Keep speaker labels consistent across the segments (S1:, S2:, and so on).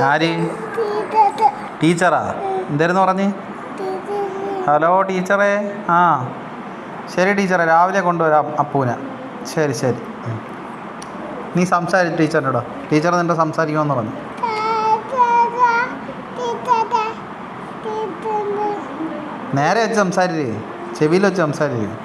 S1: ആര്? ടീച്ചറാ? എന്തായിരുന്നു പറഞ്ഞ്? ഹലോ ടീച്ചറേ. ആ. ശരി ടീച്ചറെ. രാവിലെ കൊണ്ടുവരാം അപ്പൂനെ. ശരി ശരി. നീ സംസാരി ടീച്ചറിനോടോ. ടീച്ചർ നിന്റെ സംസാരിക്കുമെന്ന് പറഞ്ഞു. നേരെ വെച്ച് സംസാരില്ലേ ചെവിയിൽ വെച്ച് സംസാരില്ലേ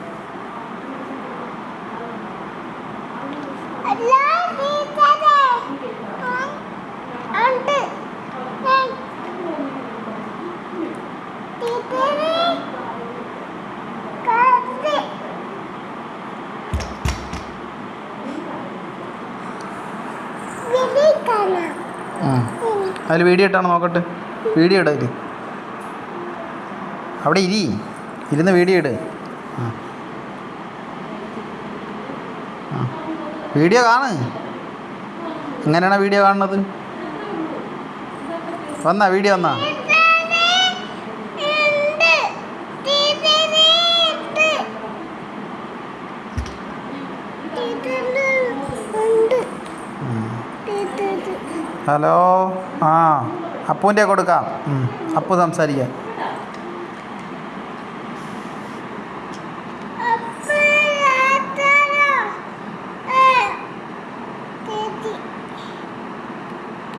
S1: അതിൽ വീഡിയോ ഇട്ടാണ് നോക്കട്ടെ? വീഡിയോ ഇട അവിടെ ഇരി. ഇരുന്ന് വീഡിയോ ഇട്. വീഡിയോ കാണ്. എങ്ങനെയാണ് വീഡിയോ കാണുന്നത്? വന്നാ വീഡിയോ വന്നാ. ഹലോ ആ അപ്പൂന്റെ കൊടുക്കാം. അപ്പു സംസാരിക്കാം